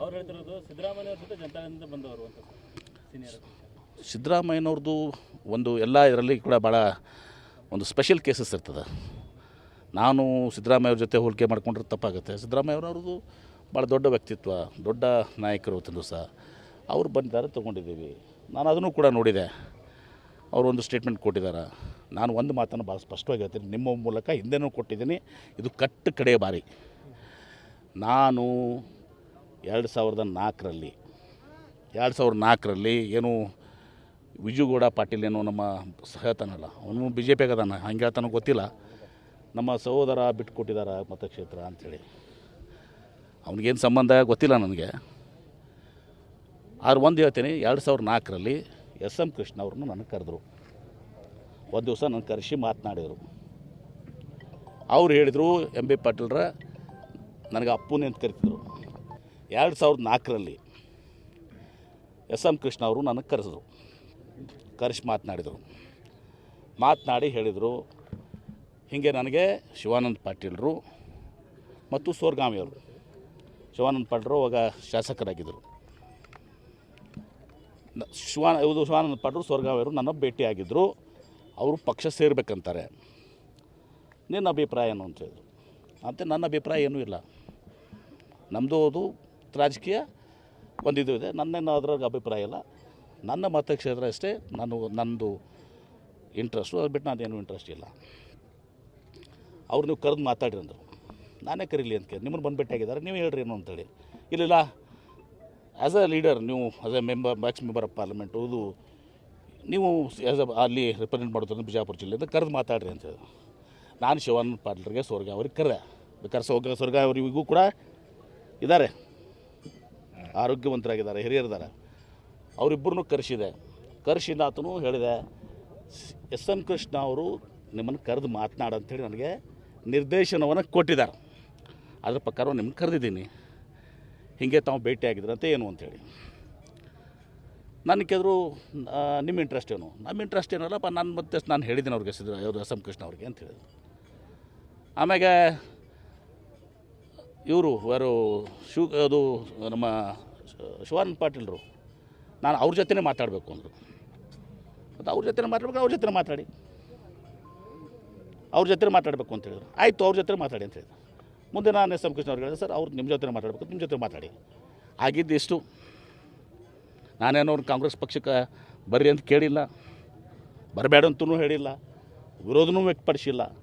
ಅವ್ರು ಹೇಳ್ತಿರೋದು ಸಿದ್ದರಾಮಯ್ಯ ಅವ್ರ ಜೊತೆ ಜನತಾದಿಂದ ಬಂದವರು ಅಂತ ಸೀನಿಯರ್ ಸಿದ್ದರಾಮಯ್ಯನವ್ರದ್ದು ಒಂದು ಎಲ್ಲ ಇದರಲ್ಲಿ ಕೂಡ ಭಾಳ ಒಂದು ಸ್ಪೆಷಲ್ ಕೇಸಸ್ ಇರ್ತದೆ. ನಾನು ಸಿದ್ದರಾಮಯ್ಯವ್ರ ಜೊತೆ ಹೋಲಿಕೆ ಮಾಡಿಕೊಂಡ್ರೆ ತಪ್ಪಾಗುತ್ತೆ. ಸಿದ್ದರಾಮಯ್ಯವ್ರವ್ರದ್ದು ಭಾಳ ದೊಡ್ಡ ವ್ಯಕ್ತಿತ್ವ ದೊಡ್ಡ ನಾಯಕರು ಅವತ್ತಿನ ಸಹ ಅವ್ರು ಬಂದಿದ್ದಾರೆ ತೊಗೊಂಡಿದ್ದೀವಿ. ನಾನು ಅದನ್ನು ಕೂಡ ನೋಡಿದೆ. ಅವರು ಒಂದು ಸ್ಟೇಟ್ಮೆಂಟ್ ಕೊಟ್ಟಿದ್ದಾರೆ ನಾನು ಒಂದು ಮಾತನ್ನು ಭಾಳ ಸ್ಪಷ್ಟವಾಗಿ ಹೇಳ್ತೀನಿ. ನಿಮ್ಮ ಮೂಲಕ ಹಿಂದೆನೂ ಕೊಟ್ಟಿದ್ದೀನಿ. ಇದು ಕಟ್ಟು ಕಡೆಯ ಬಾರಿ. ನಾನು ಎರಡು ಸಾವಿರದ ನಾಲ್ಕರಲ್ಲಿ, ಎರಡು ಸಾವಿರದ ನಾಲ್ಕರಲ್ಲಿ ಏನು ವಿಜುಗೌಡ ಪಾಟೀಲ್ ಏನೋ ನಮ್ಮ ಹೇಳ್ತಾನಲ್ಲ ಅವನು ಬಿ ಜೆ ಪಿಗೆ ಅದಾನ ಹಂಗೆ ಹೇಳ್ತಾನೋ ಗೊತ್ತಿಲ್ಲ. ನಮ್ಮ ಸಹೋದರ ಬಿಟ್ಕೊಟ್ಟಿದ್ದಾರೆ ಮತಕ್ಷೇತ್ರ ಅಂಥೇಳಿ. ಅವನಿಗೇನು ಸಂಬಂಧ ಗೊತ್ತಿಲ್ಲ ನನಗೆ. ಆದ್ರೆ ಒಂದು ಹೇಳ್ತೀನಿ, ಎರಡು ಸಾವಿರದ ನಾಲ್ಕರಲ್ಲಿ ಎಸ್ ಎಂ ಕೃಷ್ಣ ಅವ್ರನ್ನ ನನಗೆ ಕರೆದ್ರು. ಒಂದು ದಿವಸ ನನ್ನ ಕರೆಸಿ ಮಾತನಾಡಿದರು. ಅವ್ರು ಹೇಳಿದರು, ಎಂ ಬಿ ಪಾಟೀಲ್ರ ನನಗೆ ಅಪ್ಪನೇ ಅಂತ ಕರಿತಿದ್ರು. ಎರಡು ಸಾವಿರದ ನಾಲ್ಕರಲ್ಲಿ ಎಸ್ ಎಂ ಕೃಷ್ಣ ಅವರು ನನಗೆ ಕರೆಸಿದ್ರು. ಕರೆಸಿ ಮಾತನಾಡಿದರು. ಮಾತನಾಡಿ ಹೇಳಿದರು, ಹೀಗೆ ನನಗೆ ಶಿವಾನಂದ ಪಾಟೀಲರು ಮತ್ತು ಸೋರ್ಗಾಮಿಯವರು ಶಿವಾನಂದ ಪಾಟೀಲರು ಅವಾಗ ಶಾಸಕರಾಗಿದ್ದರು. ಶಿವಾನ ಇದು ಶಿವಾನಂದ ಪಾಟೀಲ್ ಸ್ವರ್ಗಾವಿಯವರು ನನ್ನ ಭೇಟಿಯಾಗಿದ್ದರು ಅವರು ಪಕ್ಷ ಸೇರಬೇಕಂತಾರೆ. ನಿನ್ನ ಅಭಿಪ್ರಾಯ ಏನು ಅಂತ ಹೇಳಿದ್ರು. ಅಂತ ನನ್ನ ಅಭಿಪ್ರಾಯ ಏನೂ ಇಲ್ಲ. ನಮ್ಮದು ಅದು ರಾಜಕೀಯ, ಒಂದಿದು ಇದೆ. ನನ್ನೇನು ಅದ್ರಾಗ ಅಭಿಪ್ರಾಯ ಇಲ್ಲ. ನನ್ನ ಮತಕ್ಷೇತ್ರ ಅಷ್ಟೇ. ನಾನು ನನ್ನದು ಇಂಟ್ರೆಸ್ಟು ಅದು ಬಿಟ್ಟು ನಾನೇನು ಇಂಟ್ರೆಸ್ಟ್ ಇಲ್ಲ. ಅವ್ರು ನೀವು ಕರೆದು ಮಾತಾಡಿರಿ ಅಂದರು. ನಾನೇ ಕರೀಲಿ ಅಂತ ಕೇಳಿ. ನಿಮ್ಮನ್ನು ಬಂದು ನೀವು ಹೇಳ್ರಿ ಏನು ಅಂತೇಳಿ. ಇಲ್ಲಿಲ್ಲ. ಆ್ಯಸ್ ಅ ಲೀಡರ್ ನೀವು as a member max member of parliament ಅದು ನೀವು ಆ್ಯಸ್ ಅ ಅಲ್ಲಿ ರಿಪ್ರೆಸೆಂಟ್ ಮಾಡೋದ್ರಿಂದ ಬಿಜಾಪುರ ಜಿಲ್ಲೆಯಿಂದ ಕರೆದು ಮಾತಾಡ್ರಿ ಅಂತ ಹೇಳಿದ್ರು ನಾನು ಶಿವಾನಂದ ಪಾಟೀಲ್ರಿಗೆ ಸ್ವರ್ಗ ಅವ್ರಿಗೆ ಕರೆದೆ. ಬೇಕಾದ್ರೆ ಸ್ವರ್ಗ ಸ್ವರ್ಗ ಅವರಿಗೂ ಕೂಡ ಇದ್ದಾರೆ. ಆರೋಗ್ಯವಂತರಾಗಿದ್ದಾರೆ ಹಿರಿಯರಿದ್ದಾರೆ ಅವರಿಬ್ಬರನ್ನು ಕರೆಸಿದೆ. ಕರೆಸಿದ ಆತನು ಹೇಳಿದೆ ಎಸ್. ಎನ್. ಕೃಷ್ಣ ಅವರು ನಿಮ್ಮನ್ನು ಕರೆದು ಮಾತನಾಡು ಅಂಥೇಳಿ ನನಗೆ ನಿರ್ದೇಶನವನ್ನು ಕೊಟ್ಟಿದ್ದಾರೆ. ಅದ್ರ ಪ್ರಕಾರ ನಿಮ್ಗೆ ಕರೆದಿದ್ದೀನಿ. ಹೀಗೆ ತಾವು ಭೇಟಿಯಾಗಿದ್ರಂತೆ ಏನು ಅಂಥೇಳಿ ನನಗೆ ಕೇಳಿದ್ರು ನಿಮ್ಮ ಇಂಟ್ರೆಸ್ಟ್ ಏನು? ನಮ್ಮ ಇಂಟ್ರೆಸ್ಟ್ ಏನಲ್ಲಪ್ಪ ನಾನು ಮತ್ತೆ ನಾನು ಹೇಳಿದ್ದೀನಿ ಅವ್ರಿಗೆ ಸಿದ್ರ ಅವರು ಎಸ್. ಎಂ ಕೃಷ್ಣ ಅವ್ರಿಗೆ ಅಂತ ಹೇಳಿದ್ರು. ಆಮ್ಯಾಗೆ ಇವರು ಯಾರು ಶಿವ ಅದು ನಮ್ಮ ಶಿವಾನಂದ ಪಾಟೀಲ್ರು ನಾನು ಅವ್ರ ಜೊತೆನೇ ಮಾತಾಡಬೇಕು ಅಂದರು. ಮತ್ತು ಅವ್ರ ಜೊತೆ ಮಾತಾಡ್ಬೇಕು, ಅವ್ರ ಜೊತೆ ಮಾತಾಡಿ. ಅವ್ರ ಜೊತೆ ಮಾತಾಡಬೇಕು ಅಂತ ಹೇಳಿದ್ರು. ಆಯಿತು, ಅವ್ರ ಜೊತೆ ಮಾತಾಡಿ ಅಂತ ಹೇಳಿದ್ರು. ಮುಂದೆ ನಾನು ಎಸ್ ಎಂ ಕೃಷ್ಣ ಅವ್ರಿಗೆ ಹೇಳಿದೆ, ಸರ್, ಅವ್ರು ನಿಮ್ಮ ಜೊತೆ ಮಾತಾಡಬೇಕು, ನಿಮ್ಮ ಜೊತೆ ಮಾತಾಡಿ. ಆಗಿದ್ದು ಇಷ್ಟು. ನಾನೇನೋ ಕಾಂಗ್ರೆಸ್ ಪಕ್ಷಕ್ಕೆ ಬರ್ರಿ ಅಂತ ಕೇಳಿಲ್ಲ. ಬರಬೇಡ ಅಂತೂ ಹೇಳಿಲ್ಲ. ವಿರೋಧನೂ ವ್ಯಕ್ತಪಡಿಸಿಲ್ಲ.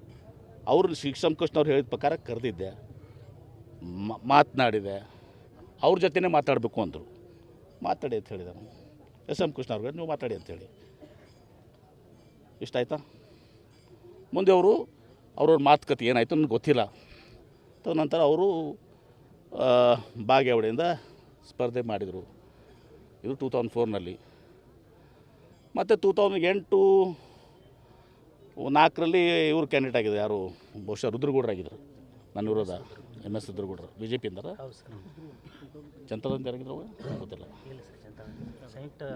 ಅವರು ಕೃಷ್ಣ ಅವ್ರು ಹೇಳಿದ ಪ್ರಕಾರ ಕರೆದಿದ್ದೆ ಮಾತನಾಡಿದೆ. ಅವ್ರ ಜೊತೆನೇ ಮಾತಾಡಬೇಕು ಅಂದರು. ಮಾತಾಡಿ ಅಂತ ಹೇಳಿದೆ ನಾನು. ಎಸ್ ಎಂ ಕೃಷ್ಣ ಅವ್ರಿಗೆ, ನೀವು ಮಾತಾಡಿ ಅಂತೇಳಿ ಇಷ್ಟ ಆಯ್ತಾ ಮುಂದೆ ಅವರು, ಅವ್ರವ್ರ ಮಾತುಕತೆ ಏನಾಯಿತು ನನಗೆ ಗೊತ್ತಿಲ್ಲ. ತದನಂತರ ಅವರು ಬಾಗೇವಾಡಿಯಿಂದ ಸ್ಪರ್ಧೆ ಮಾಡಿದರು. ಇದು ಟೂ ತೌಸಂಡ್ ಫೋರ್ನಲ್ಲಿ ಮತ್ತು ಟೂ ತೌಸಂಡ್ ಎಂಟು ನಾಲ್ಕರಲ್ಲಿ ಇವರು ಕ್ಯಾಂಡಿಡೇಟ್ ಆಗಿದೆ ಯಾರು? ಬಹುಶಃ ರುದ್ರಗೌಡರಾಗಿದ್ದರು ನನ್ನ ವಿರೋಧ. ಎಂ ಎಸ್ ರುದ್ರಗೌಡರು. ಬಿ ಜೆ ಪಿ ಅಂದ್ರೆ? ಸರ್. ಜನತಾದಂತ ಯಾರಾಗಿದ್ರು ಗೊತ್ತಿಲ್ಲ.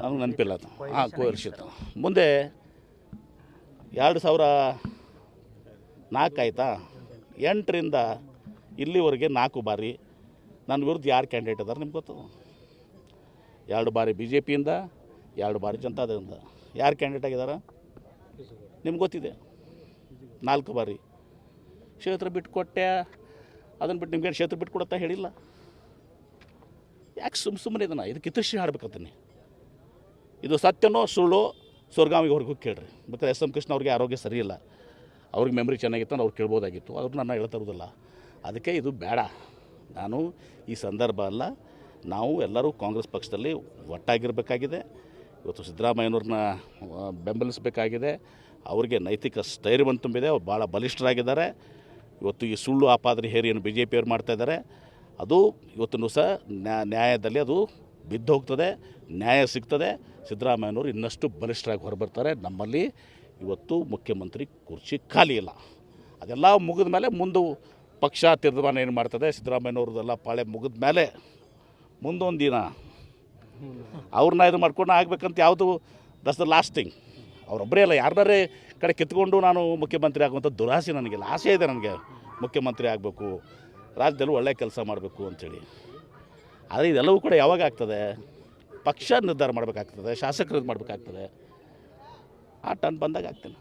ನನಗೆ ನೆನಪಿಲ್ಲ ಅದು. ಹಾಂ ಕೋಯರ್ಶಿತ್ ಮುಂದೆ ಎರಡು ಸಾವಿರ ನಾಲ್ಕು ಆಯಿತಾ? ಎಂಟರಿಂದ ಇಲ್ಲಿವರೆಗೆ ನಾಲ್ಕು ಬಾರಿ ನನ್ನ ವಿರುದ್ಧ ಯಾರು ಕ್ಯಾಂಡಿಡೇಟ್ ಅದಾರೆ ನಿಮ್ಗೆ ಗೊತ್ತು? ಎರಡು ಬಾರಿ ಬಿ ಜೆ ಪಿಯಿಂದ ಎರಡು ಬಾರಿ ಜನತಾದಿಂದ ಯಾರು ಕ್ಯಾಂಡಿಡೇಟ್ ಆಗಿದ್ದಾರೆ? ನಿಮ್ಗೆ ಗೊತ್ತಿದೆ. ನಾಲ್ಕು ಬಾರಿ. ಕ್ಷೇತ್ರ ಬಿಟ್ಟು ಕೊಟ್ಟೆ ಅದನ್ನು ಬಿಟ್ಟು ನಿಮ್ಗೆ ಕ್ಷೇತ್ರ ಬಿಟ್ಟು ಕೊಡುತ್ತಾ ಹೇಳಿಲ್ಲ. ಯಾಕೆ ಸುಮ್ಮ ಸುಮ್ಮನೆ ಇದನ್ನು? ಇದಕ್ಕೆ ಇತಿಶ್ರೀ ಹಾಡ್ಬೇಕಂತೀನಿ. ಇದು ಸತ್ಯನೋ ಸುಳ್ಳು ಸ್ವರ್ಗಾಮಿಗೆ ಅವ್ರಿಗೂ ಕೇಳ್ರಿ. ಮತ್ತು ಎಸ್ ಎಂ ಕೃಷ್ಣ ಅವ್ರಿಗೆ ಆರೋಗ್ಯ ಸರಿ ಇಲ್ಲ. ಅವ್ರಿಗೆ ಮೆಮ್ರಿ ಚೆನ್ನಾಗಿತ್ತು ಅವ್ರು ಕೇಳ್ಬೋದಾಗಿತ್ತು. ಅವ್ರು ನಾನು ಹೇಳ್ತಾ ಅದಕ್ಕೆ ಇದು ಬೇಡ. ನಾನು ಈ ಸಂದರ್ಭ ಅಲ್ಲ. ನಾವು ಎಲ್ಲರೂ ಕಾಂಗ್ರೆಸ್ ಪಕ್ಷದಲ್ಲಿ ಒಟ್ಟಾಗಿರಬೇಕಾಗಿದೆ. ಇವತ್ತು ಸಿದ್ದರಾಮಯ್ಯನವ್ರನ್ನ ಬೆಂಬಲಿಸಬೇಕಾಗಿದೆ. ಅವರಿಗೆ ನೈತಿಕ ಸ್ಥೈರ್ಯವನ್ನು ತುಂಬಿದೆ. ಅವ್ರು ಭಾಳ ಬಲಿಷ್ಠರಾಗಿದ್ದಾರೆ. ಇವತ್ತು ಈ ಸುಳ್ಳು ಆಪಾದನೆ ಹೇರಿಯನ್ನು ಬಿ ಜೆ ಪಿಯವ್ರು ಮಾಡ್ತಾಯಿದ್ದಾರೆ ಅದು ಇವತ್ತು ಸಹ ನ್ಯಾ- ನ್ಯಾಯದಲ್ಲಿ ಅದು ಬಿದ್ದು ಹೋಗ್ತದೆ. ನ್ಯಾಯ ಸಿಗ್ತದೆ. ಸಿದ್ದರಾಮಯ್ಯನವರು ಇನ್ನಷ್ಟು ಬಲಿಷ್ಠರಾಗಿ ಹೊರಬರ್ತಾರೆ. ನಮ್ಮಲ್ಲಿ ಇವತ್ತು ಮುಖ್ಯಮಂತ್ರಿ ಕುರ್ಚಿ ಖಾಲಿ ಇಲ್ಲ. ಅದೆಲ್ಲ ಮುಗಿದ ಮೇಲೆ ಮುಂದೆ ಪಕ್ಷ ತೀರ್ಮಾನ ಏನು ಮಾಡ್ತದೆ? ಸಿದ್ದರಾಮಯ್ಯನವ್ರದ್ದೆಲ್ಲ ಪಾಳೆ ಮುಗಿದ ಮೇಲೆ ಮುಂದೊಂದು ದಿನ ಅವ್ರನ್ನ ಇದು ಮಾಡ್ಕೊಂಡು ಆಗಬೇಕಂತ ಯಾವುದು ದಸ್ ದ ಲಾಸ್ಟ್ ಥಿಂಗ್ ಅವರೊಬ್ಬರೇ ಅಲ್ಲ, ಯಾರ್ದಾರೇ ಕಡೆ ಕಿತ್ಕೊಂಡು ನಾನು ಮುಖ್ಯಮಂತ್ರಿ ಆಗುವಂಥ ದುರಾಸೆ ನನಗೆ ಆಸೆ ಇದೆ ನನಗೆ ಮುಖ್ಯಮಂತ್ರಿ ಆಗಬೇಕು, ರಾಜ್ಯದಲ್ಲಿ ಒಳ್ಳೆಯ ಕೆಲಸ ಮಾಡಬೇಕು ಅಂಥೇಳಿ ಆದರೆ ಇದೆಲ್ಲವೂ ಕೂಡ ಯಾವಾಗ ಆಗ್ತದೆ? ಪಕ್ಷ ನಿರ್ಧಾರ ಮಾಡಬೇಕಾಗ್ತದೆ, ಶಾಸಕರು ಮಾಡಬೇಕಾಗ್ತದೆ. ಆ ಟನ್ ಬಂದಾಗ ಆಗ್ತೇನೆ.